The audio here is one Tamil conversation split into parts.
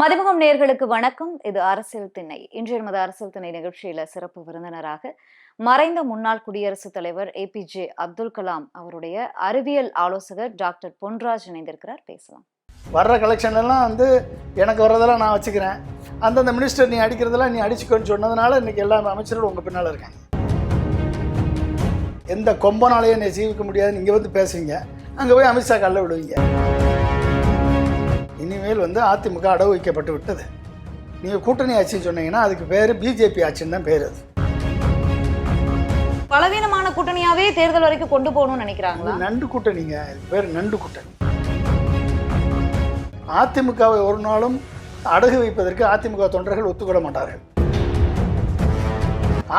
மதிமுகம் நேர்களுக்கு வணக்கம். இது அரசியல் திணை இன்றைய நமது அரசியல் திணை நிகழ்ச்சியில சிறப்பு விருந்தினராக மறைந்த முன்னாள் குடியரசுத் தலைவர் ஏபிஜே அப்துல் கலாம் அவருடைய அறிவியல் ஆலோசகர் டாக்டர் பொன்ராஜ் இணைந்திருக்கிறார். பேசலாம். வர்ற கலெக்ஷன் எல்லாம் வந்து எனக்கு வர்றதெல்லாம் நான் வச்சுக்கிறேன். அந்தந்த மினிஸ்டர் நீ அடிக்கிறதெல்லாம் நீ அடிச்சுக்கோன்னு சொன்னதுனால இன்னைக்கு எல்லா அமைச்சரும் உங்கள் பின்னால் இருக்காங்க. எந்த கொம்பனாலையும் என்னை ஜீவிக்க முடியாதுன்னு இங்கே வந்து பேசுவீங்க. அங்கே போய் அமித்ஷா கல்ல விடுவீங்க. இனிமேல் வந்து அதிமுக அடவு வைக்கப்பட்டு விட்டது. நீங்கள் கூட்டணி ஆட்சின்னு சொன்னீங்கன்னா அதுக்கு பேர் பிஜேபி ஆட்சின்னு தான் பேர் அது. பலவீனமான கூட்டணியாவே தேர்தல் வரைக்கும் கொண்டு போகணும்னு நினைக்கிறாங்களா? நண்டு கூட்டணிங்க. இது பேர் நண்டு கூட்டணி. அதிமுகவை ஒரு நாளும் அடகு வைப்பதற்கு அதிமுக தொண்டர்கள் ஒத்துக்கொள்ள மாட்டார்கள்.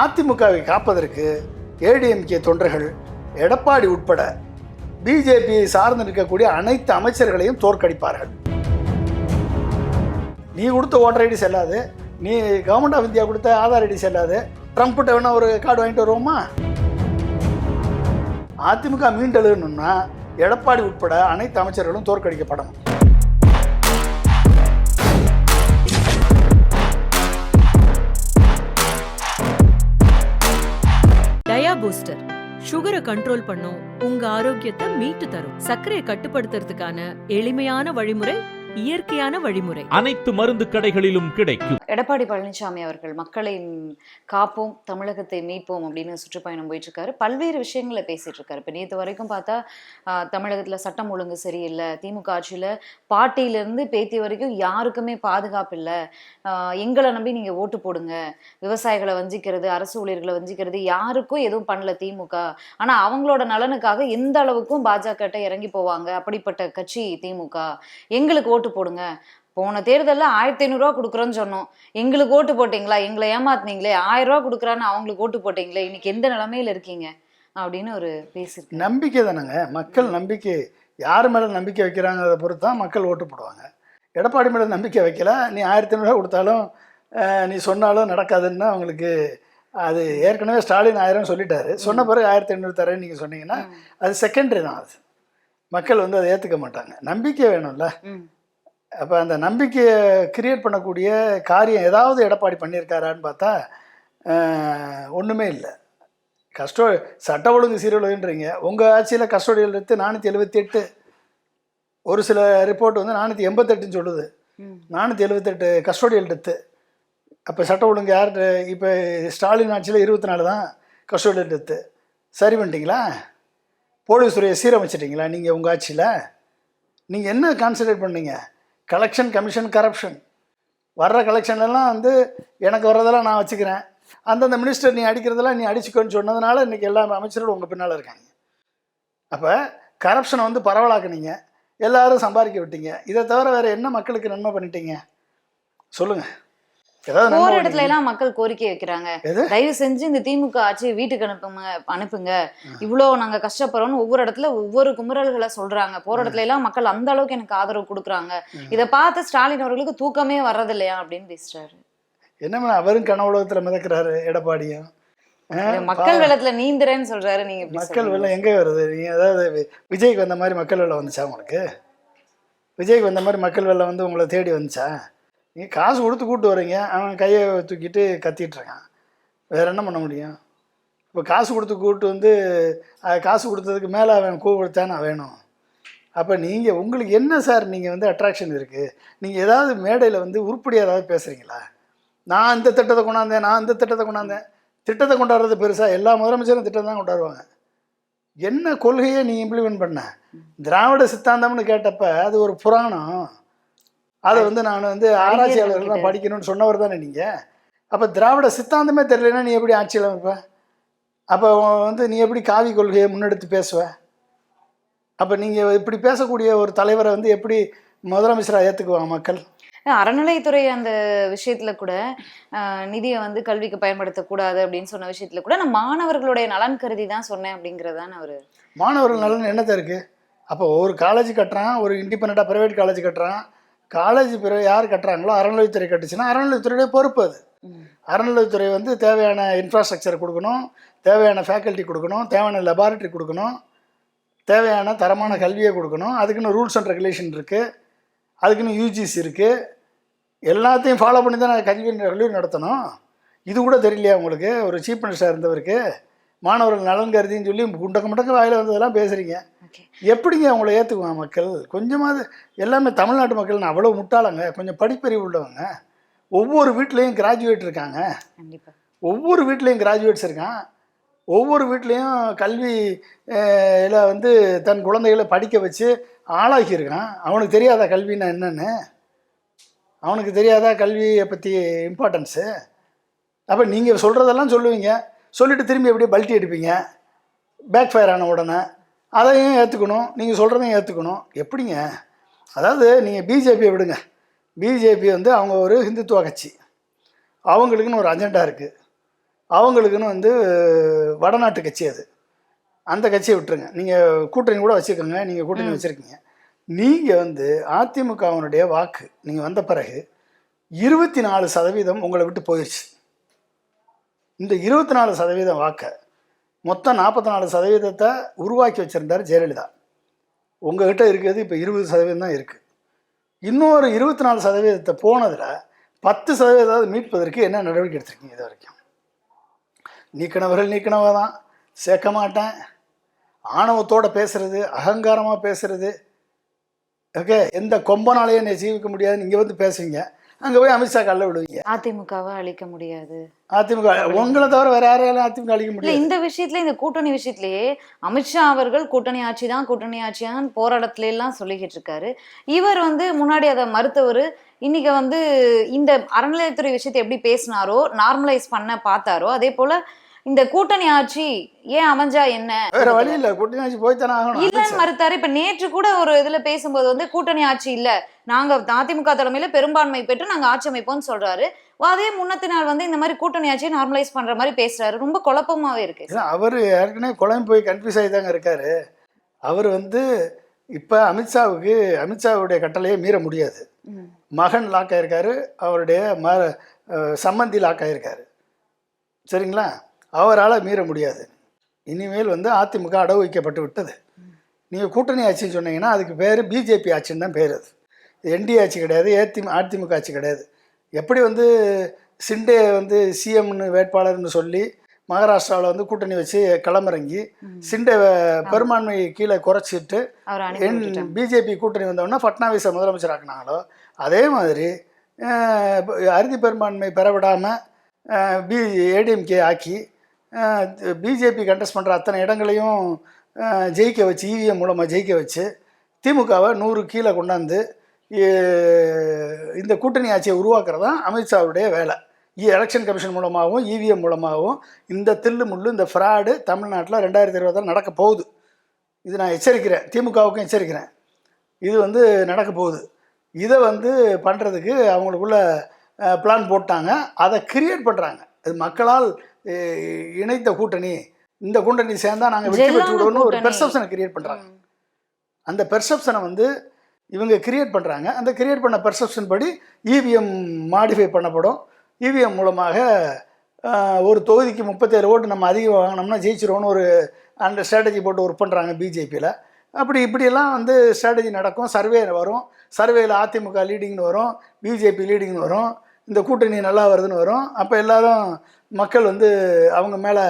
அதிமுகவை காப்பதற்கு ஏடிஎம்கே தொண்டர்கள் எடப்பாடி உட்பட பிஜேபியை சார்ந்து நிற்கக்கூடிய அனைத்து அமைச்சர்களையும் தோற்கடிப்பார்கள். நீ கொடுத்த ஓட்டர் ஐடி செல்லாது. நீ கவர்மெண்ட் ஆஃப் இந்தியா கொடுத்த ஆதார் ஐடி செல்லாது. ட்ரம்ப்கிட்ட வேணா ஒரு கார்டு வாங்கிட்டு வருவோமா? அதிமுக மீண்டெழுகணும்னா எடப்பாடி உட்பட அனைத்து அமைச்சர்களும் தோற்கடிக்கப்படணும். டயா பூஸ்டர் சுகரை கண்ட்ரோல் பண்ணும் உங்க ஆரோக்கியத்தை மீட்டு தரும். சர்க்கரையை கட்டுப்படுத்துறதுக்கான எளிமையான வழிமுறை இயற்கையான வழிமுறை. அனைத்து மருந்து கடைகளிலும் கிடைக்கும். எடப்பாடி பழனிசாமி அவர்கள் மக்களை காப்போம் தமிழகத்தை மீட்போம் அப்படின்னு சுற்றுப்பயணம் போயிட்டு இருக்காரு பல்வேறு விஷயங்களை பேசிட்டு இருக்காரு இப்ப நேற்று வரைக்கும் பார்த்தா தமிழகத்துல சட்டம் ஒழுங்கு சரியில்லை. திமுக ஆட்சியில பாட்டியிலிருந்து பேத்தி வரைக்கும் யாருக்குமே பாதுகாப்பு இல்லை. ஆஹ், எங்களை நம்பி நீங்க ஓட்டு போடுங்க. விவசாயிகளை வஞ்சிக்கிறது அரசு ஊழியர்களை வஞ்சிக்கிறது யாருக்கும் எதுவும் பண்ணல திமுக. ஆனா அவங்களோட நலனுக்காக எந்த அளவுக்கும் பாஜக இறங்கி போவாங்க அப்படிப்பட்ட கட்சி திமுக. எங்களுக்கு ஓட்டு போடுங்க. போன தேர்தலில் ஆயிரத்தி ஐநூறுரூவா கொடுக்குறோன்னு சொன்னோம். எங்களுக்கு ஓட்டு போட்டீங்களா? எங்களை ஏமாத்துனீங்களே. ஆயிரம் ரூபா கொடுக்குறான்னு அவங்களுக்கு ஓட்டு போட்டீங்களே? இன்னைக்கு எந்த நிலைமையில இருக்கீங்க? அப்படின்னு ஒரு பேசியிருக்காரு நம்பிக்கை தானேங்க. மக்கள் நம்பிக்கை யார் மேலே நம்பிக்கை வைக்கிறாங்கிறத பொறுத்து தான் மக்கள் ஓட்டு போடுவாங்க. எடப்பாடி மேலே நம்பிக்கை வைக்கல. நீ ஆயிரத்தி ஐநூறுரூவா கொடுத்தாலும் நீ சொன்னாலும் நடக்காதுன்னு அவங்களுக்கு அது ஏற்கனவே ஸ்டாலின் ஆயிரம் சொல்லிட்டாரு. சொன்ன பிறகு ஆயிரத்தி ஐநூறு தரேன்னு நீங்கள் சொன்னீங்கன்னா அது செகண்டரி தான் அது. மக்கள் வந்து அதை ஏற்றுக்க மாட்டாங்க. நம்பிக்கை வேணும்ல. அப்போ அந்த நம்பிக்கையை கிரியேட் பண்ணக்கூடிய காரியம் ஏதாவது எடப்பாடி பண்ணியிருக்காரான்னு பார்த்தா ஒண்ணுமே இல்லை. கஸ்டோ சட்ட ஒழுங்கு சீரழிவுன்றீங்க. உங்கள் ஆட்சியில் கஸ்டோடியல் எடுத்து நானூற்றி எழுபத்தி எட்டு ஒரு சில ரிப்போர்ட் வந்து நானூற்றி எண்பத்தெட்டுன்னு சொல்லுது. நானூற்றி எழுபத்தெட்டு கஸ்டோடியல் டெத்து அப்போ சட்ட ஒழுங்கு யார் இப்போ ஸ்டாலின் ஆட்சியில் இருபத்தி நாலு தான் கஸ்டோடியல் டெத்து சரி பண்ணிட்டீங்களா? போலீஸ் துறையை சீரமைச்சிட்டிங்களா நீங்கள் உங்கள் ஆட்சியில்? நீங்கள் என்ன கான்சன்ட்ரேட் பண்ணீங்க? கலெக்ஷன் கமிஷன் கரப்ஷன் வர்ற கலெக்ஷன்லாம் எல்லாம் வந்து எனக்கு வர்றதெல்லாம் நான் வச்சுக்கிறேன். அந்தந்த மினிஸ்டர் நீ அடிக்கிறதெல்லாம் நீ அடிச்சுக்கோன்னு சொன்னதுனால இன்றைக்கி எல்லா அமைச்சரும் உங்கள் பின்னால் இருக்காங்க. அப்போ கரப்ஷனை வந்து பரவலாக்குனீங்க. எல்லாரும் சம்பாதிக்க விட்டீங்க. இதை தவிர வேறு என்ன மக்களுக்கு நன்மை பண்ணிட்டீங்க? சொல்லுங்கள் போற? இடத்துல எல்லாம் மக்கள் கோரிக்கை வைக்கிறாங்க? தயவு செஞ்சு இந்த திமுக ஆட்சியை வீட்டுக்கு அனுப்புங்க அனுப்புங்க. இவ்வளவு நாங்க கஷ்டப்படுறோம்னு ஒவ்வொரு இடத்துல ஒவ்வொரு குமுறல்களை சொல்றாங்க. போற இடத்துல எல்லாம் மக்கள் அந்த அளவுக்கு எனக்கு ஆதரவு கொடுக்குறாங்க. இதை பார்த்து ஸ்டாலின் அவர்களுக்கு தூக்கமே வர்றது இல்லையா அப்படின்னு பேசுறாரு. என்னமே அவரும் கனவுலகத்தில் மிதக்கிறாரு எடப்பாடியும். மக்கள் வெள்ளத்துல நீந்துறேன்னு சொல்றாரு நீங்க மக்கள்? வெள்ளம் எங்கே வருது? நீ அதாவது விஜய்க்கு வந்த மாதிரி மக்கள் வெள்ளம் வந்துச்சா உங்களுக்கு? விஜய்க்கு வந்த மாதிரி மக்கள் வெள்ளம் வந்து உங்களை தேடி வந்துச்சா? நீங்கள் காசு கொடுத்து கூப்பிட்டு வரீங்க அவன் கையை தூக்கிட்டு கத்திட்டுருக்கான் வேறு வேற என்ன பண்ண முடியும்? இப்போ காசு கொடுத்து கூப்பிட்டு வந்து காசு கொடுத்ததுக்கு மேலே அவன் கூப்பிடுத்தானே வேணும். அப்போ நீங்கள் உங்களுக்கு என்ன சார் நீங்கள் வந்து அட்ராக்ஷன் இருக்குது நீங்கள் ஏதாவது மேடையில் வந்து உருப்படியாக ஏதாவது பேசுகிறீங்களா நான் இந்த திட்டத்தை கொண்டாந்தேன் நான் இந்த திட்டத்தை கொண்டாந்தேன். திட்டத்தை கொண்டாடுறது பெருசாக எல்லா முதலமைச்சரும் திட்டம் தான் கொண்டாடுவாங்க. என்ன கொள்கையை நீ இம்ப்ளிமெண்ட் பண்ண? திராவிட சித்தாந்தம்னு கேட்டப்ப அது ஒரு புராணம். அதை வந்து நான் வந்து ஆராய்ச்சியாளர்கள் கிட்ட. படிக்கணும்னு சொன்னவர் தானே நீங்கள் அப்போ திராவிட சித்தாந்தமே தெரியலன்னா நீ எப்படி ஆட்சியில் அமைப்ப அப்போ வந்து நீ எப்படி காவி கொள்கையை முன்னெடுத்து பேசுவ? அப்போ நீங்கள் இப்படி பேசக்கூடிய ஒரு தலைவரை வந்து எப்படி முதலமைச்சராக ஏற்றுக்குவாங்க மக்கள்? அறநிலைத்துறை அந்த விஷயத்துல கூட நிதியை வந்து கல்விக்கு பயன்படுத்தக்கூடாது அப்படின்னு சொன்ன விஷயத்துல கூட நான் மாணவர்களுடைய நலன் கருதி தான் சொன்னேன் அப்படிங்கறதான ஒரு மாணவர்கள் நலன் என்னத்த இருக்குது அப்போ ஒரு காலேஜ் கட்டுறான் ஒரு இண்டிபெண்ட்டாக ப்ரைவேட் காலேஜ் கட்டுறான் காலேஜ் பிற யார் கட்டுறாங்களோ அறநிலையத்துறை கட்டுச்சுன்னா அறநிலையத்துறையுடைய பொறுப்பு அது. அறநிலையத்துறை வந்து தேவையான இன்ஃப்ராஸ்ட்ரக்சர் கொடுக்கணும் தேவையான ஃபேக்கல்ட்டி கொடுக்கணும் தேவையான லெபார்ட்டரி கொடுக்கணும் தேவையான தரமான கல்வியை கொடுக்கணும். அதுக்குன்னு ரூல்ஸ் அண்ட் ரெகுலேஷன் இருக்குது அதுக்குன்னு யூஜிசி இருக்குது எல்லாத்தையும் ஃபாலோ பண்ணி தான் கல்வி கல்லூரி நடத்தணும். இது கூட தெரியலையா உங்களுக்கு? ஒரு சீஃப் மினிஸ்டர் இருந்தவருக்கு. மாணவர்கள் நலன் கருதின்னு சொல்லி குண்டக்க முண்டக்க வாயில் வந்ததெல்லாம் பேசுகிறீங்க எப்படிங்க அவங்கள ஏற்றுக்குவாங்க மக்கள்? கொஞ்சமாவது எல்லாமே தமிழ்நாட்டு மக்கள் அவ்வளோ முட்டாளங்க. கொஞ்சம் படிப்பறிவு உள்ளவங்க. ஒவ்வொரு வீட்லேயும் கிராஜுவேட் இருக்காங்க. ஒவ்வொரு வீட்லேயும் கிராஜுவேட்ஸ் இருக்கான். ஒவ்வொரு வீட்லேயும் கல்வி அஹ், இல வந்து தன் குழந்தைகளை படிக்க வச்சு ஆளாக்கியிருக்கான் அவனுக்கு தெரியாதா கல்வின்னா என்னன்னு? அவனுக்கு தெரியாதா கல்வியை பற்றி இம்பார்ட்டன்ஸு அப்போ நீங்கள் சொல்கிறதெல்லாம் சொல்லுவீங்க. சொல்லிட்டு திரும்பி அப்படியே பல்ட்டி அடிப்பீங்க. பேக் ஃபயர் ஆன உடனே. அதையும் ஏற்றுக்கணும் நீங்கள் சொல்கிறதையும் ஏற்றுக்கணும் எப்படிங்க? அதாவது நீங்கள் பிஜேபியை விடுங்க. பிஜேபி வந்து அவங்க ஒரு ஹிந்துத்துவ கட்சி. அவங்களுக்குன்னு ஒரு அஜெண்டா இருக்குது அவங்களுக்குன்னு வந்து வடநாட்டு கட்சி அது. அந்த கட்சியை விட்டுருங்க. நீங்கள் கூட்டணி கூட வச்சுக்கோங்க நீங்கள் கூட்டணி. வச்சுருக்கீங்க. நீங்கள் வந்து அதிமுகவினுடைய வாக்கு நீங்கள் வந்த பிறகு இருபத்தி நாலு சதவீதம் உங்களை விட்டு போயிடுச்சு இந்த இருபத்தி நாலு சதவீதம் வாக்கை மொத்தம் நாற்பத்தி நாலு சதவீதத்தை உருவாக்கி வச்சுருந்தார் ஜெயலலிதா. உங்ககிட்ட இருக்கிறது இப்போ இருபது சதவீதம் தான் இருக்குது இன்னொரு இருபத்தி நாலு சதவீதத்தை போனதில் பத்து சதவீதம் மீட்பதற்கு என்ன நடவடிக்கை எடுத்திருக்கீங்க இது வரைக்கும்? நீக்கினவர்கள் நீக்கினவ தான். சேர்க்க மாட்டேன். ஆணவத்தோடு பேசுகிறது அகங்காரமாக பேசுறது. ஓகே? எந்த கொம்பனாலேயே என்னை ஜீவிக்க முடியாதுன்னு இங்கே வந்து பேசுவீங்க அங்கே போய் அமித்ஷா கல்ல விடுவீங்க. அதிமுகவை அழிக்க முடியாது. அதிமுக உங்களை தவிர வேற யாராலும் அதிமுக அழிக்க முடியாது? இந்த விஷயத்துல இந்த கூட்டணி விஷயத்திலேயே அமித்ஷா அவர்கள் கூட்டணி ஆட்சி தான் கூட்டணி ஆட்சி தான் போராட்டத்துல எல்லாம் சொல்லிக்கிட்டு இருக்காரு. இவர் வந்து முன்னாடி அதை மறுத்தவர். இன்னைக்கு வந்து இந்த அறநிலையத்துறை விஷயத்தை எப்படி பேசினாரோ நார்மலைஸ் பண்ண பார்த்தாரோ அதே போல இந்த கூட்டணி ஆட்சி ஏன் அமைஞ்சா என்ன? வேற வழி இல்லை. கூட்டணி ஆட்சி போய்த்தானே ஆகணும். இல்லன்னு மறுத்தாரு. இப்ப நேற்று கூட ஒரு இதுல பேசும்போது வந்து கூட்டணி ஆட்சி இல்ல. நாங்க அதிமுக தலைமையில பெரும்பான்மை பெற்று நாங்க ஆட்சி அமைப்போம்னு சொல்றாரு. அதே முன்னத்தி நாள் வந்து இந்த மாதிரி கூட்டணி ஆட்சியை நார்மலைஸ் பண்ற மாதிரி பேசுறாரு. ரொம்ப குழப்பமாவே இருக்கு. அவர் ஏற்கனவே குழம்பு போய் கன்ஃபியூஸ் ஆகி தாங்க இருக்காரு. அவர் வந்து இப்போ அமித்ஷாவுக்கு அமித்ஷாவுடைய கட்டளையை மீற முடியாது. மகன் லாக் ஆயிருக்காரு. அவருடைய ம சம்மந்தி லாக் ஆயிருக்காரு. சரிங்களா? அவரால் மீற முடியாது இனிமேல் வந்து அதிமுக அடவு வைக்கப்பட்டு விட்டது நீங்கள் கூட்டணி ஆட்சின்னு சொன்னீங்கன்னா அதுக்கு பேர் பிஜேபி ஆட்சின்னு தான் பேர் அது என்டிஏ ஆட்சி கிடையாது ஏத்தி அதிமுக ஆட்சி கிடையாது எப்படி வந்து சிண்டே வந்து சிஎம்னு வேட்பாளர்னு சொல்லி மகாராஷ்டிராவில் வந்து கூட்டணி வச்சு களமிறங்கி. சிண்டே பெரும்பான்மை கீழே குறைச்சிட்டு. பிஜேபி கூட்டணி வந்தோடனே ஃபட்னாவிஸை முதலமைச்சர் ஆக்குனாங்களோ அதே மாதிரி அறுதி பெரும்பான்மை பெற விடாமல் பி ஏடிஎம்கே ஆக்கி பிஜேபி கண்டெஸ்ட் பண்ணுற அத்தனை இடங்களையும் ஜெயிக்க வச்சு இவிஎம் மூலமாக ஜெயிக்க வச்சு திமுகவை நூறு கீழே கொண்டாந்து இந்த கூட்டணி ஆட்சியை உருவாக்குறது தான் அமித்ஷாவுடைய வேலை. எலெக்ஷன் கமிஷன் மூலமாகவும் இவிஎம் மூலமாகவும் இந்த தில்லு முள்ளு இந்த ஃப்ராடு தமிழ்நாட்டில் ரெண்டாயிரத்தி இருபதால் நடக்க போகுது. இது நான் எச்சரிக்கிறேன். திமுகவுக்கும் எச்சரிக்கிறேன். இது வந்து நடக்க போகுது. இதை வந்து பண்ணுறதுக்கு அவங்களுக்குள்ள பிளான் போட்டாங்க. அதை கிரியேட் பண்ணுறாங்க இது மக்களால் இணைத்த கூட்டணி இந்த கூட்டணி சேர்ந்தா நாங்கள் வெற்றி ஜெல்லான பெற்று விடுவோம்னு ஒரு. பெர்செப்ஷனை கிரியேட் பண்ணுறாங்க. அந்த பெர்செப்ஷனை வந்து இவங்க கிரியேட் பண்ணுறாங்க அந்த கிரியேட் பண்ண பெர்செப்ஷன் படி இவிஎம் மாடிஃபை பண்ணப்படும். இவிஎம் மூலமாக ஆஹ், ஒரு தொகுதிக்கு முப்பத்தேழு ஓட்டு நம்ம அதிகம் வாங்கினோம்னா ஜெயிச்சிருவோம்னு ஒரு அந்த ஸ்ட்ராட்டஜி போட்டு ஒர்க் பண்ணுறாங்க பிஜேபியில் அப்படி இப்படியெல்லாம் வந்து ஸ்ட்ராட்டஜி நடக்கும். சர்வே வரும். சர்வேயில் அதிமுக லீடிங்னு வரும். பிஜேபி லீடிங்னு வரும். இந்த கூட்டணி நல்லா வருதுன்னு வரும். அப்போ எல்லாரும் மக்கள் வந்து அவங்க மேலே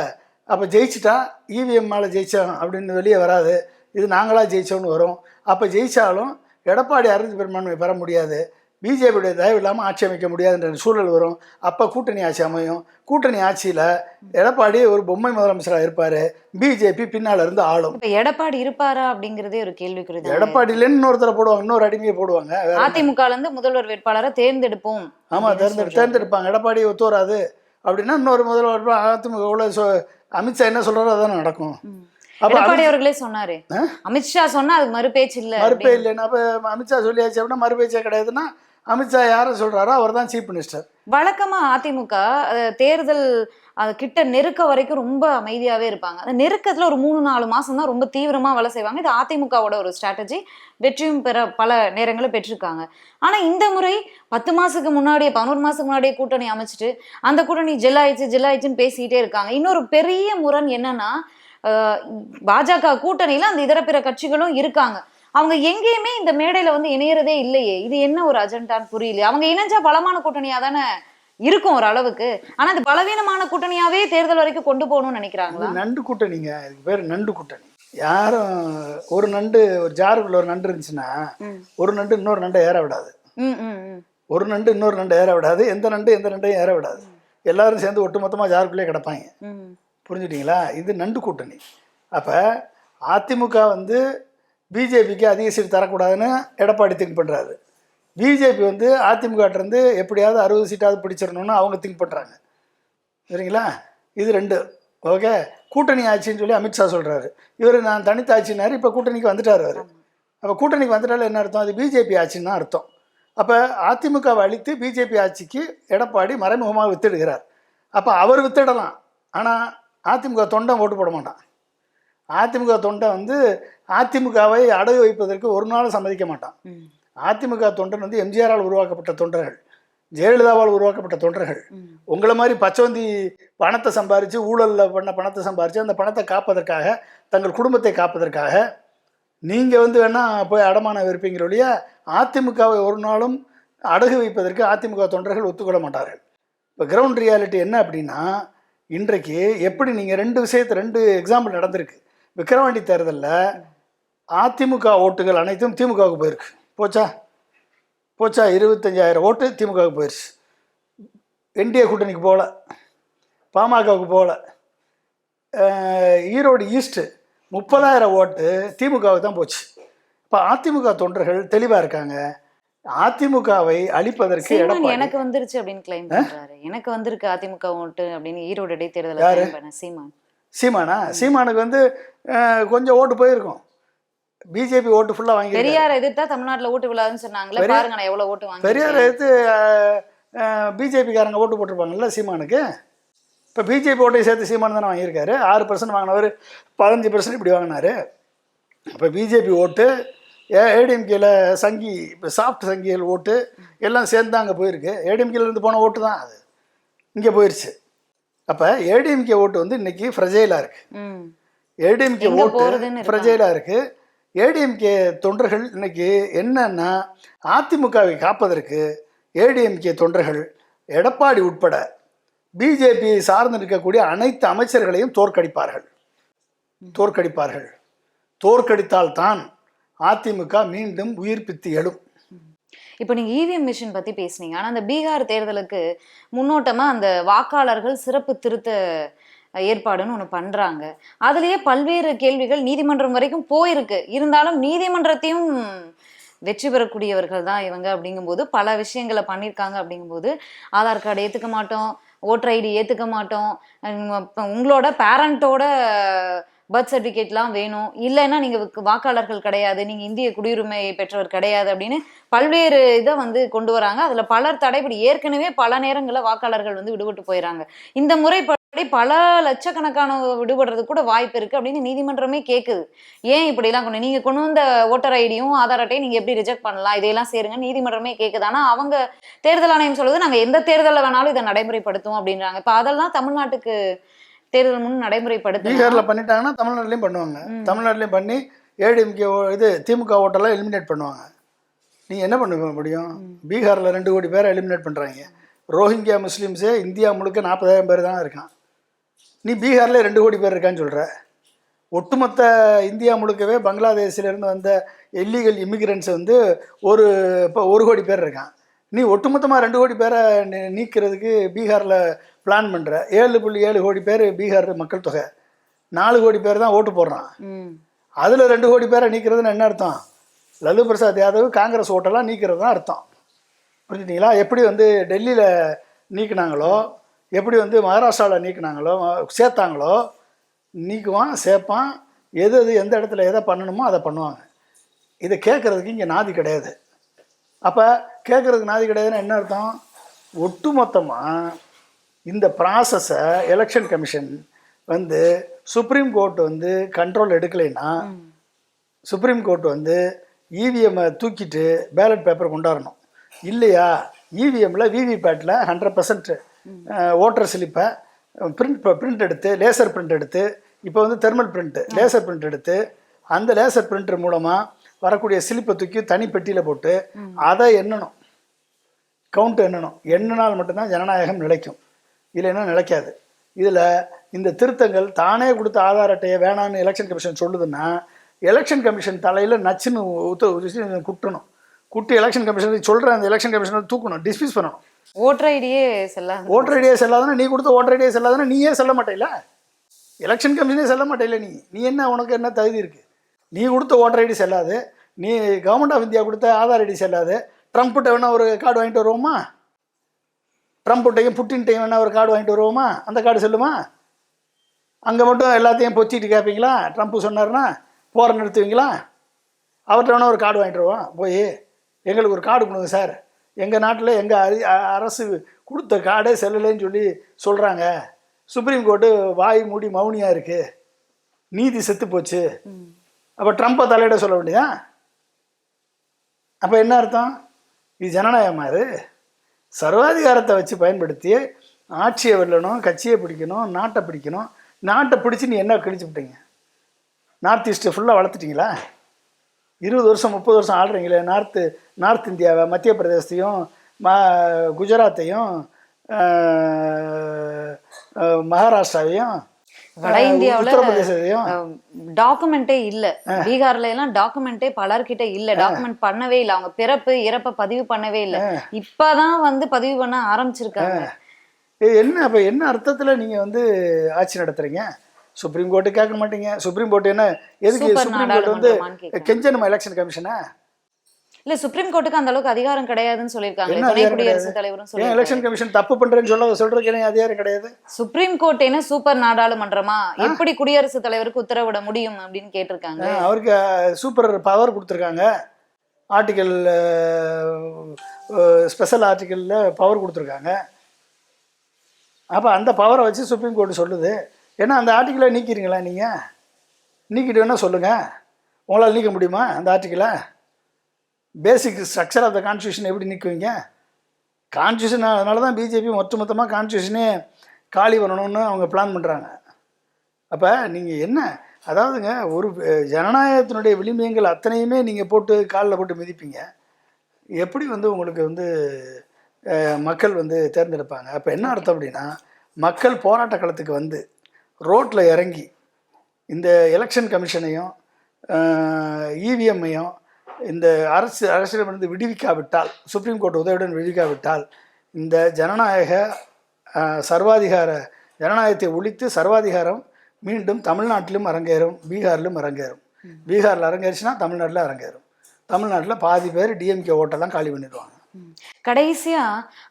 அப்போ ஜெயிச்சிட்டா இவிஎம் மேலே ஜெயித்தோம் அப்படின்னு வெளியே வராது. இது நாங்களாக ஜெயிச்சோன்னு வரும். அப்போ ஜெயித்தாலும் எடப்பாடி அறுதி பெரும்பான்மை பெற முடியாது. பிஜேபியுடைய தயவு இல்லாமல் ஆட்சி அமைக்க முடியாதுன்ற சூழல் வரும். அப்போ கூட்டணி ஆட்சி அமையும். கூட்டணி ஆட்சியில் எடப்பாடி ஒரு பொம்மை முதலமைச்சராக இருப்பார். பிஜேபி பின்னால் இருந்து ஆளும். இப்ப எடப்பாடி இருப்பாரா அப்படிங்கறதே ஒரு கேள்விக்குறி தான். எடப்பாடியிலேன்னு இன்னொருத்தரை போடுவாங்க இன்னொரு அடிமையை போடுவாங்க வேற என்ன? அதிமுக ல இருந்து முதல்வர் வேட்பாளரை தேர்ந்தெடுப்போம். ஆமாம் தேர்ந்தெடு. தேர்ந்தெடுப்பாங்க. எடப்பாடி ஒத்து வராது. அப்படின்னா இன்னொரு முதல்வர் அதிமுக உள்ள அமித்ஷா என்ன சொல்கிறாரோ அதான் நடக்கும். எடப்பாடி அவர்களே சொன்னாரு? அமித்ஷா சொன்னா அது மறு பேச்சு இல்ல அப்படின்னு. இல்லைன்னா. அப்போ அமித்ஷா சொல்லியாச்சு அப்படின்னா மறுபேச்சே கிடையாதுன்னா அமித்ஷா யாரை சொல்கிறாரோ அவர் தான் சீஃப் மினிஸ்டர். வழக்கமா அதிமுக தேர்தல் அது கிட்ட நெருக்க வரைக்கும் ரொம்ப அமைதியாவே இருப்பாங்க. அந்த நெருக்கத்துல ஒரு மூணு நாலு மாசம் தான் ரொம்ப தீவிரமா வேலை செய்வாங்க. இது அதிமுகவோட ஒரு ஸ்ட்ராட்டஜி வெற்றியும் பெற பல நேரங்களில் பெற்றிருக்காங்க. ஆனா இந்த முறை பத்து மாசத்துக்கு முன்னாடியே பதினோரு மாசத்துக்கு முன்னாடியே கூட்டணி அமைச்சிட்டு அந்த கூட்டணி ஜெல்லாயிடுச்சு ஜெல்லாயிடுச்சுன்னு பேசிக்கிட்டே இருக்காங்க. இன்னொரு பெரிய முரண் என்னன்னா பாஜக கூட்டணியில அந்த இதர பிற கட்சிகளும் இருக்காங்க. அவங்க எங்கேயுமே இந்த மேடையில வந்து இணையறதே இல்லையே. இது என்ன ஒரு அஜெண்டான்னு புரியலையே. அவங்க இணைஞ்சா பலமான கூட்டணியா தானே இருக்கும் ஒரு அளவுக்கு. ஆனா அது பலவீனமான கூட்டணியாவே தேர்தல் வரைக்கும் கொண்டு போகணும்னு நினைக்கிறாங்களா? நண்டு கூட்டணிங்க. இதுக்கு பேர் நண்டு கூட்டணி. யாரும் ஒரு நண்டு ஒரு ஜாருக்குள்ள ஒரு நண்டு இருந்துச்சுன்னா. ஒரு நண்டு இன்னொரு நண்டை ஏற விடாது. ஒரு நண்டு இன்னொரு நண்டை ஏற விடாது. எந்த நண்டு எந்த நண்டையும் ஏற விடாது. எல்லாரும் சேர்ந்து ஒட்டுமொத்தமாக ஜாருக்குள்ளேயே கிடப்பாங்க. புரிஞ்சுட்டீங்களா? இது நண்டு கூட்டணி. அப்போ அதிமுக வந்து பிஜேபிக்கு அதிக சீட் தரக்கூடாதுன்னு எடப்பாடி திங்க் பண்ணுறாரு பிஜேபி வந்து அதிமுகட்டிருந்து எப்படியாவது அறுபது சீட்டாவது பிடிச்சிடணும்னு அவங்க திங்க் பண்ணுறாங்க சரிங்களா? இது ரெண்டு. ஓகே? கூட்டணி ஆட்சின்னு சொல்லி அமித்ஷா சொல்கிறாரு இவர் நான் தனித்த ஆட்சினார் இப்போ கூட்டணிக்கு வந்துட்டார் அவர். அப்போ கூட்டணிக்கு வந்துட்டாலும் என்ன அர்த்தம்? அது பிஜேபி ஆட்சின்னு தான் அர்த்தம். அப்போ அதிமுகவை அழித்து பிஜேபி ஆட்சிக்கு எடப்பாடி மறைமுகமாக வித்திடுகிறார். அப்போ அவர் வித்திடலாம். ஆனால் அதிமுக தொண்டை ஓட்டு போட மாட்டான். அதிமுக தொண்டை வந்து அதிமுகவை அடகு வைப்பதற்கு ஒரு நாள் சம்மதிக்க மாட்டான். அதிமுக தொண்டன் வந்து எம்ஜிஆரால் உருவாக்கப்பட்ட தொண்டர்கள் ஜெயலலிதாவால் உருவாக்கப்பட்ட தொண்டர்கள். உங்களை மாதிரி பச்சவந்தி பணத்தை சம்பாரித்து ஊழலில் பண்ண பணத்தை சம்பாரித்து அந்த பணத்தை காப்பதற்காக தங்கள் குடும்பத்தை காப்பதற்காக நீங்கள் வந்து வேணால் போய் அடமானம் இருப்பீங்கிற ஒழிய அதிமுகவை ஒரு நாளும் அடகு வைப்பதற்கு அதிமுக தொண்டர்கள் ஒத்துக்கொள்ள மாட்டார்கள். இப்போ கிரவுண்ட் ரியாலிட்டி என்ன அப்படின்னா இன்றைக்கு எப்படி நீங்கள் ரெண்டு விஷயத்தை ரெண்டு எக்ஸாம்பிள் நடந்திருக்கு. விக்கிரவாண்டி தேர்தலில் அதிமுக ஓட்டுகள் அனைத்தும் திமுகவுக்கு போயிருக்கு. போச்சா? போச்சா? இருபத்தஞ்சாயிரம் ஓட்டு திமுகவுக்கு போயிடுச்சு என்டிஏ கூட்டணிக்கு போகல. பாமகவுக்கு போகல. ஈரோடு ஈஸ்ட்டு முப்பதாயிரம் ஓட்டு திமுகவுக்கு தான் போச்சு. இப்போ அதிமுக தொண்டர்கள் தெளிவாக இருக்காங்க. அதிமுகவை அழிப்பதற்கு எனக்கு வந்துருச்சு அப்படின்னு கிளைம் பண்றாரு. எனக்கு வந்திருக்கு அதிமுக ஓட்டு அப்படின்னு ஈரோடு இடைத்தேர்தல் சீமான். சீமானா? சீமானுக்கு வந்து கொஞ்சம் ஓட்டு போயிருக்கும். பிஜேபி ஓட்டு ஃபுல்லாக வாங்கி பெரியார் எதிர்த்தா தமிழ்நாட்டுல ஓட்டு விழாதுன்னு சொன்னாங்களே பெரியார் பாருங்க நான் எவ்வளவு ஓட்டு வாங்கி பெரியார் எடுத்து பிஜேபிக்காரங்க ஓட்டு போட்டிருப்பாங்கல்ல சீமானுக்கு? இப்போ பிஜேபி ஓட்டை சேர்த்து சீமான் தானே வாங்கியிருக்காரு. ஆறு பர்சன்ட் வாங்கினவர் பதினஞ்சு பர்சன்ட் இப்படி வாங்கினாரு. இப்போ பிஜேபி ஓட்டு ஏடிஎம்கேல சங்கி இப்போ சாஃப்ட் சங்கிகள் ஓட்டு எல்லாம் சேர்ந்து அங்கே போயிருக்கு. ஏடிஎம்கேல இருந்து போன ஓட்டு தான் அது. இங்கே போயிருச்சு. அப்போ ஏடிஎம்கே ஓட்டு வந்து இன்னைக்கு ஃப்ரஜைலாக இருக்குது. ஏடிஎம்கே ஓட்டு. ஃப்ரஜைலாக இருக்கு. ஏடிஎம்கே தொண்டர்கள் இன்னைக்கு என்னன்னா அதிமுகவை காப்பதற்கு ஏடிஎம்கே தொண்டர்கள் எடப்பாடி உட்பட பிஜேபி சார்ந்து இருக்கக்கூடிய அனைத்து அமைச்சர்களையும் தோற்கடிப்பார்கள். தோற்கடிப்பார்கள். தோற்கடித்தால் தான் அதிமுக மீண்டும் உயிர்ப்பித்து எழும். இப்போ நீங்க இவிஎம் மிஷின் பத்தி பேசுனீங்க. ஆனா அந்த பீகார் தேர்தலுக்கு முன்னோட்டமா அந்த வாக்காளர்கள் சிறப்பு திருத்த ஏற்பாடுன்னு ஒன்று பண்ணுறாங்க அதுலேயே பல்வேறு கேள்விகள் நீதிமன்றம் வரைக்கும் போயிருக்கு. இருந்தாலும் நீதிமன்றத்தையும் வெற்றி பெறக்கூடியவர்கள் தான் இவங்க அப்படிங்கும்போது பல விஷயங்களை பண்ணியிருக்காங்க அப்படிங்கும்போது ஆதார் கார்டு ஏற்றுக்க மாட்டோம் ஓட்டர் ஐடி ஏற்றுக்க மாட்டோம். உங்களோட பேரண்ட்டோட பர்த் சர்டிஃபிகேட்லாம் வேணும். இல்லைன்னா நீங்கள் வாக்காளர்கள் கிடையாது நீங்கள் இந்திய குடியுரிமை பெற்றவர் கிடையாது அப்படின்னு பல்வேறு இதை வந்து கொண்டு வராங்க. அதில் பலர் தடைபடி ஏற்கனவே பல நேரங்களில் வாக்காளர்கள் வந்து விடுபட்டு போயிடறாங்க இந்த முறைப்படி பல லட்சக்கணக்கான விடுபடுறதுக்கு கூட வாய்ப்பு இருக்கு அப்படின்னு நீதிமன்றமே கேட்குது ஏன் இப்படிலாம் கொண்டு நீங்க கொண்டு வந்த ஓட்டர் ஐடியும் ஆதார் அட்டையும் நீங்க எப்படி ரிஜெக்ட் பண்ணலாம்? இதையெல்லாம் சேருங்க நீதிமன்றமே கேட்குது ஆனா அவங்க தேர்தல் ஆணையம் சொல்லுது நாங்க எந்த தேர்தலில் வேணாலும் இதை நடைமுறைப்படுத்துவோம் அப்படின்றாங்க. இப்போ அதெல்லாம் தமிழ்நாட்டுக்கு தேர்தல் முன் நடைமுறைப்படுத்த பீகாரில் பண்ணிட்டாங்கன்னா தமிழ்நாட்டிலையும் பண்ணுவாங்க. தமிழ்நாட்டிலையும் பண்ணி ஏடிஎம்கே இது திமுக ஓட்டெல்லாம் எலிமினேட் பண்ணுவாங்க. நீ என்ன பண்ண முடியும் பீகாரில் ரெண்டு கோடி பேரை எலிமினேட் பண்ணுறாங்க ரோஹிங்கியா முஸ்லீம்ஸே இந்தியா முழுக்க நாற்பதாயிரம் பேர் தான் இருக்கான். நீ பீகாரில் ரெண்டு கோடி பேர் இருக்கான்னு சொல்கிற ஒட்டுமொத்த இந்தியா முழுக்கவே பங்களாதேஷிலேருந்து வந்த இல்லீகல் இமிகிரண்ட்ஸ் வந்து ஒரு இப்போ ஒரு கோடி பேர் இருக்கான். நீ ஒட்டுமொத்தமாக ரெண்டு கோடி பேரை நீக்கிறதுக்கு பீகாரில் பிளான் பண்ணுற ஏழு புள்ளி ஏழு கோடி பேர் பீகார் மக்கள் தொகை. நாலு கோடி பேர் தான் ஓட்டு போடுறான். அதில் ரெண்டு கோடி பேரை நீக்கிறதுன்னு என்ன அர்த்தம்? லல்லு பிரசாத் யாதவ் காங்கிரஸ் ஓட்டெல்லாம் நீக்கிறது தான் அர்த்தம். புரிஞ்சுட்டீங்களா? எப்படி வந்து டெல்லியில் நீக்கினாங்களோ எப்படி வந்து மகாராஷ்டிராவில் நீக்கினாங்களோ சேர்த்தாங்களோ நீக்குவான் சேர்ப்பான். எது எது எந்த இடத்துல எதை பண்ணணுமோ அதை பண்ணுவாங்க. இதை கேட்குறதுக்கு இங்கே நாதி கிடையாது. அப்போ கேட்குறதுக்கு நாதி கிடையாதுன்னா என்ன அர்த்தம்? ஒட்டுமொத்தமாக இந்த ப்ராசஸை எலெக்ஷன் கமிஷன் வந்து சுப்ரீம் கோர்ட் வந்து கண்ட்ரோல் எடுக்கலைன்னா சுப்ரீம் கோர்ட் வந்து இவிஎம்மை தூக்கிட்டு பேலட் பேப்பர் கொண்டாடணும் இல்லையா? இவிஎம்மில் விவிபேட்டில் ஹண்ட்ரட் பர்சன்ட் ஓட்டர் ஸ்லிப்பை பிரிண்ட் பிரிண்ட் எடுத்து லேசர் பிரிண்ட் எடுத்து இப்போ வந்து தெர்மல் பிரிண்ட் லேசர் பிரிண்ட் எடுத்து அந்த லேசர் பிரிண்டர் மூலமாக வரக்கூடிய சிலிப்பை தூக்கி தனி பெட்டியில் போட்டு அதை எண்ணணும். கவுண்ட் எண்ணணும். எண்ணினால் மட்டும்தான் ஜனநாயகம் நிலைக்கும். இல்லைன்னா நிலைக்காது. இதில் இந்த திருத்தங்கள் தானே கொடுத்த ஆதார் அட்டையை வேணான்னு எலெக்ஷன் கமிஷன் சொல்லுதுன்னா எலெக்ஷன் கமிஷன் தலையில் நச்சுன்னு ஊத்தி குட்டணும். குட்டி எலெக்ஷன் கமிஷன் சொல்கிற அந்த எலெக்ஷன் கமிஷனை தூக்கணும் டிஸ்மிஸ் பண்ணணும். ஓட்டர் ஐடியே செல்லாது ஓட்டர் ஐடியா செல்லாதானே நீ கொடுத்த ஓட்டர் ஐடியா செல்லாதானே நீயே செல்ல மாட்டேல எலெக்ஷன் கமிஷனே செல்ல மாட்டேல நீ? நீ என்ன உனக்கு என்ன தகுதி இருக்கு? நீ கொடுத்த ஓட்டர் ஐடி செல்லாது. நீ கவர்மெண்ட் ஆஃப் இந்தியா கொடுத்த ஆதார் ஐடி செல்லாது. ட்ரம்ப்கிட்ட வேணா ஒரு கார்டு வாங்கிட்டு வருவோமா? ட்ரம்ப்கிட்டையும் புட்டின்ட்டையும் வேணா ஒரு கார்டு வாங்கிட்டு வருவோமா? அந்த கார்டு செல்லுமா? அங்கே மட்டும் எல்லாத்தையும் பொத்திட்டு கேட்பீங்களா ட்ரம்ப் சொன்னார்னா போகிற நிறுத்துவீங்களா? அவர்கிட்ட வேணா ஒரு கார்டு வாங்கிட்டு வருவோம். போய் எங்களுக்கு ஒரு கார்டு கொடுங்க சார். எங்கள் நாட்டில் எங்கள் அரி அரசு கொடுத்த கார்டே செல்லலைன்னு சொல்லி சொல்கிறாங்க சுப்ரீம் கோர்ட்டு வாய் மூடி மௌனியாக இருக்குது நீதி செத்து போச்சு. அப்போ ட்ரம்ப்பை தலையிட சொல்ல வேண்டியதா? அப்போ என்ன அர்த்தம்? இது ஜனநாயகமா இது? சர்வாதிகாரத்தை வச்சு பயன்படுத்தி ஆட்சியை வெல்லணும் கட்சியை பிடிக்கணும் நாட்டை பிடிக்கணும். நாட்டை பிடிச்சி நீ என்ன கிழிச்சு விட்டீங்க? நார்த் ஈஸ்ட்டு ஃபுல்லாக வளர்த்துட்டீங்களா? இருபது வருஷம் முப்பது வருஷம் ஆடுறீங்களே நார்த்து நார்த் இந்தியாவை மத்திய பிரதேசத்தையும் ம குஜராத்தையும் மகாராஷ்டிராவையும் வட இந்தியாவுல உத்தரப்பிரதேசத்தையும் டாக்குமெண்டே இல்ல. பீகார்ல எல்லாம் டாக்குமெண்டே பலர்கிட்ட இல்ல. டாக்குமெண்ட் பண்ணவே இல்ல. அவங்க பிறப்பு இறப்ப பதிவு பண்ணவே இல்ல. இப்பதான் வந்து பதிவு பண்ண ஆரம்பிச்சிருக்காங்க. என்ன அப்போ என்ன அர்த்தத்தில் நீங்கள் வந்து ஆட்சி நடத்துறீங்க? சுப்ரீம் கோர்ட்டு கேட்க மாட்டீங்க. சுப்ரீம் கோர்ட் என்ன? எதுக்கு சுப்ரீம் கோர்ட் வந்து. கெஞ்சணுமா எலெக்ஷன் கமிஷனை இல்ல சுப்ரீம் கோர்ட்டுக்கு அந்த அளவுக்கு அதிகாரம் கிடையாதுன்னு சொல்லிருக்காங்க துணை குடியரசுத் தலைவரும் சொல்லியிருக்காங்க எலெக்ஷன் கமிஷன் தப்பு பண்ணுறேன்னு சொல்ல சொல்கிறதுக்கு என்ன அதிகாரம் கிடையாது? சுப்ரீம் கோர்ட் என்ன சூப்பர் நாடாளுமன்றமா? எப்படி குடியரசுத் தலைவருக்கு உத்தரவிட முடியும் அப்படின்னு கேட்டிருக்காங்க. அவருக்கு சூப்பர் பவர் கொடுத்துருக்காங்க. ஆர்டிக்கல் ஸ்பெஷல் ஆர்டிக்கலில் பவர் கொடுத்துருக்காங்க. அப்போ அந்த பவரை வச்சு சுப்ரீம் கோர்ட் சொல்லுது. ஏன்னா அந்த ஆர்டிக்கலை நீக்கிறீங்களா நீங்கள் நீக்கிட்டு வேணால் சொல்லுங்கள் உங்களால் நீக்க முடியுமா அந்த ஆர்டிக்கலை basic structure of the constitution எப்படி நிற்குவீங்க கான்ஸ்டியூஷன் அதனால தான் பிஜேபி மொத்த மொத்தமாக கான்ஸ்டியூஷனே காலி பண்ணணும்னு அவங்க பிளான் பண்ணுறாங்க அப்போ நீங்கள் என்ன? அதாவதுங்க ஒரு ஜனநாயகத்தினுடைய விளிம்பியங்கள் அத்தனையுமே நீங்கள் போட்டு காலில் போட்டு மிதிப்பீங்க. எப்படி வந்து உங்களுக்கு வந்து மக்கள் வந்து தேர்ந்தெடுப்பாங்க? அப்போ என்ன அர்த்தம் அப்படின்னா மக்கள் போராட்ட களத்துக்கு வந்து ரோட்டில் இறங்கி இந்த எலெக்ஷன் கமிஷனையும் இவிஎம்மையும் இந்த அரசு அரசிடமிருந்து விடுவிக்காவிட்டால் சுப்ரீம் கோர்ட் உதவியுடன் விடுவிக்காவிட்டால் இந்த ஜனநாயக சர்வாதிகார ஜனநாயகத்தை ஒழித்து சர்வாதிகாரம் மீண்டும் தமிழ்நாட்டிலும் அரங்கேறும் பீகாரிலும் அரங்கேறும். பீகாரில் அரங்கேறிச்சுன்னா தமிழ்நாட்டில் அரங்கேறும். தமிழ்நாட்டில் பாதி பேர் டிஎம்கே ஓட்டெல்லாம் காலி பண்ணிடுவாங்க. கடைசியா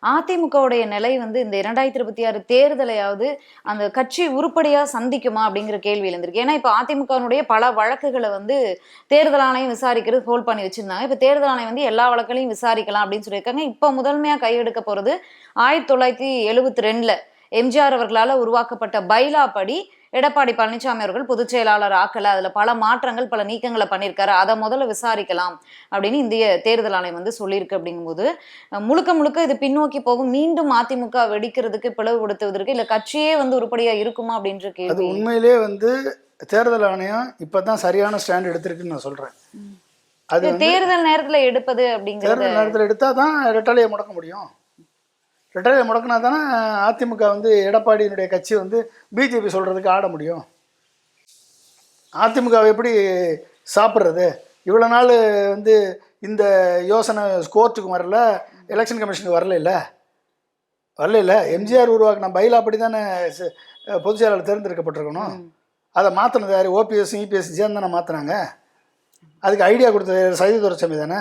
அதிமுகவுடைய நிலை வந்து இந்த இரண்டாயிரத்தி இருபத்தி ஆறு தேர்தலையாவது அந்த கட்சி உருப்படியா சந்திக்குமா அப்படிங்கிற கேள்வி எழுந்திருக்கு. ஏன்னா இப்ப அதிமுகவினுடைய பல வழக்குகளை வந்து தேர்தல் ஆணையம் விசாரிக்கிறது ஹோல்ட் பண்ணி வச்சிருந்தாங்க. இப்ப தேர்தல் ஆணையம் வந்து எல்லா வழக்குகளையும் விசாரிக்கலாம் அப்படின்னு சொல்லியிருக்காங்க. இப்ப முதன்மையா கையெடுக்க போறது ஆயிரத்தி தொள்ளாயிரத்தி எழுபத்தி ரெண்டுல எம்ஜிஆர் அவர்களால உருவாக்கப்பட்ட பைலா படி எடப்பாடி பழனிசாமி அவர்கள் பொதுச் செயலாளர் ஆக்கல. அதுல பல மாற்றங்கள் பல நீக்கங்களை பண்ணியிருக்காரு அதை முதல்ல விசாரிக்கலாம் அப்படின்னு இந்திய தேர்தல் ஆணையம் வந்து சொல்லியிருக்கு அப்படிங்கும்போது முழுக்க முழுக்க இது பின்னோக்கி போகும். மீண்டும் அதிமுக வெடிக்கிறதுக்கு பிளவுபடுத்துவதற்கு இல்ல கட்சியே வந்து உருப்படியா இருக்குமா அப்படின்ற கேள்வி. உண்மையிலே வந்து தேர்தல் ஆணையம் இப்போ தான் சரியான ஸ்டாண்ட் எடுத்திருக்குன்னு நான் சொல்கிறேன் அது தேர்தல் நேரத்துல எடுப்பது அப்படிங்கறது தேர்தல் நேரத்தில் எடுத்தால் தான் ரெட்டாலையை முடக்க முடியும். ரெட்டாலையை முடக்கினா தானே அதிமுக வந்து எடப்பாடியினுடைய கட்சி வந்து பிஜேபி சொல்கிறதுக்கு ஆட முடியும்? அதிமுகவை எப்படி சாப்பிட்றது? இவ்வளோ நாள் வந்து இந்த யோசனை கோர்ட்டுக்கு வரல எலெக்ஷன் கமிஷனுக்கு வரல இல்லை வரல இல்லை எம்ஜிஆர் உருவாக்கின பைலா அப்படி தானே பொதுச் செயலாளர் தேர்ந்தெடுக்கப்பட்டிருக்கணும். அதை மாற்றினது யார்? ஓபிஎஸ் இபிஎஸ் சேர்ந்து தானே மாற்றினாங்க அதுக்கு ஐடியா கொடுத்தது சைத துரைசாமி தானே?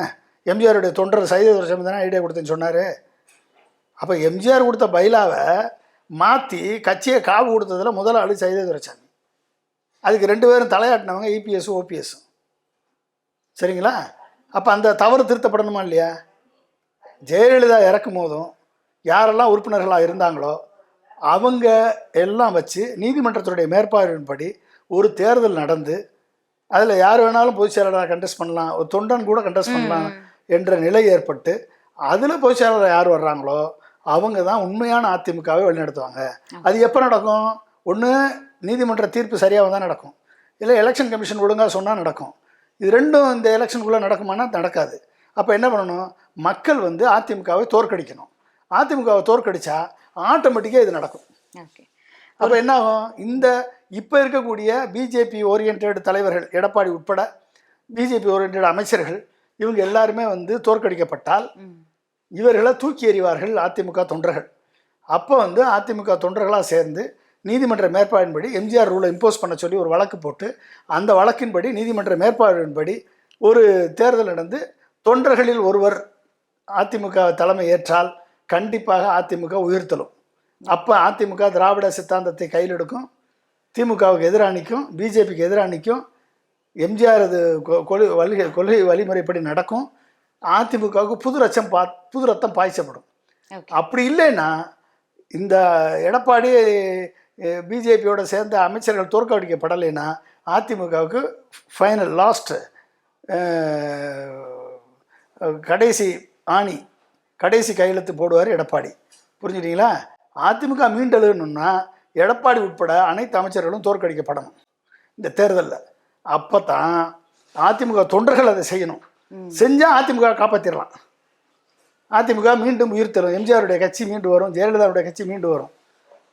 எம்ஜிஆருடைய தொண்டர் சைத துரைசாமி தானே ஐடியா கொடுத்தேன்னு சொன்னார். அப்போ எம்ஜிஆர் கொடுத்த பைலாவை மாற்றி கட்சியை காவு கொடுத்ததுல முதல் ஆளு சைத துரைசாமி அதுக்கு ரெண்டு பேரும் தலையாட்டினவங்க இபிஎஸ் ஓபிஎஸ் சரிங்களா? அப்போ அந்த தவறு திருத்தப்படணுமா இல்லையா? ஜெயலலிதா இறக்கும் போதும் யாரெல்லாம் உறுப்பினர்களாக இருந்தாங்களோ அவங்க எல்லாம் வச்சு நீதிமன்றத்துடைய மேற்பார்வையின்படி ஒரு தேர்தல் நடந்து அதில் யார் வேணாலும் பொதுச் செயலாளராக கண்டெஸ்ட் பண்ணலாம் ஒரு தொண்டன் கூட கண்டெஸ்ட் பண்ணலாம் என்ற நிலை ஏற்பட்டு அதில் பொதுச் செயலாளர் யார் வர்றாங்களோ அவங்க தான் உண்மையான அதிமுகவை வழிநடத்துவாங்க. அது எப்போ நடக்கும்? ஒன்று நீதிமன்ற தீர்ப்பு சரியாக தான் நடக்கும். இல்லை எலெக்ஷன் கமிஷன் ஒழுங்காக சொன்னால் நடக்கும். இது ரெண்டும் இந்த எலெக்ஷனுக்குள்ளே நடக்குமானா நடக்காது. அப்போ என்ன பண்ணணும்? மக்கள் வந்து அதிமுகவை தோற்கடிக்கணும். அதிமுகவை தோற்கடிச்சா ஆட்டோமேட்டிக்காக இது நடக்கும். ஓகே. அப்போ என்ன ஆகும்? இந்த இப்போ இருக்கக்கூடிய பிஜேபி ஓரியன்ட் தலைவர்கள் எடப்பாடி உட்பட பிஜேபி ஓரியன்ட் அமைச்சர்கள் இவங்க எல்லாருமே வந்து தோற்கடிக்கப்பட்டால் இவர்களை தூக்கி எறிவார்கள் அதிமுக தொண்டர்கள். அப்போ வந்து அதிமுக தொண்டர்களாக சேர்ந்து நீதிமன்ற மேற்பார்வையின்படி எம்ஜிஆர் ரூலை இம்போஸ் பண்ண சொல்லி ஒரு வழக்கு போட்டு அந்த வழக்கின்படி நீதிமன்ற மேற்பார்வையின்படி ஒரு தேர்தல் நடந்து தொண்டர்களில் ஒருவர் அதிமுக தலைமை ஏற்றால் கண்டிப்பாக அதிமுக உயிர்த்தலும் அப்போ அதிமுக திராவிட சித்தாந்தத்தை கையில் எடுக்கும் திமுகவுக்கு எதிராக நிற்கும் பிஜேபிக்கு எதிராக நிற்கும் எம்ஜிஆர் அது கொ- கொள்கை வழி கொள்கை வழிமுறைப்படி நடக்கும். அதிமுகவுக்கு புது ரச்சம் பா புது ரத்தம் பாய்ச்சப்படும். அப்படி இல்லைன்னா இந்த எடப்பாடி பிஜேபியோட சேர்ந்த அமைச்சர்கள் தோற்கடிக்கப்படலைன்னா அதிமுகவுக்கு ஃபைனல் லாஸ்ட் கடைசி ஆணி கடைசி கையெழுத்து போடுவார் எடப்பாடி. புரிஞ்சுட்டீங்களா? அதிமுக மீண்டெழுகணும்னா எடப்பாடி உட்பட அனைத்து அமைச்சர்களும் தோற்கடிக்கப்படணும். இந்த தேர்தலில். அப்போ தான் அதிமுக தொண்டர்கள் அதை செய்யணும். செஞ்சால் அதிமுக காப்பாற்றிடலாம் அதிமுக மீண்டும் உயிர் தரும். எம்ஜிஆருடைய கட்சி மீண்டு வரும். ஜெயலலிதாவுடைய கட்சி மீண்டு வரும்.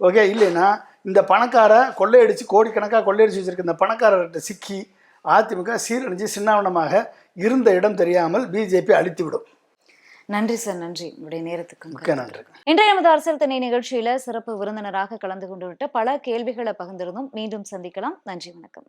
ஓகே இல்லைன்னா இந்த பணக்கார கொள்ளையடிச்சு கோடிக்கணக்காக கொள்ளையடிச்சு வச்சிருக்க இந்த பணக்காரர்கிட்ட சிக்கி அதிமுக சீரழிஞ்சு சின்னாவனமாக இருந்த இடம் தெரியாமல் பிஜேபி அழித்து விடும் நன்றி சார் நன்றி. உங்களுடைய நேரத்துக்கு மிக்க நன்றி. இன்றைய நமது அரசியல் திணை நிகழ்ச்சியில சிறப்பு விருந்தினராக கலந்து கொண்டு விட்ட பல கேள்விகளை பகிர்ந்திருந்தோம். மீண்டும் சந்திக்கலாம். நன்றி வணக்கம்.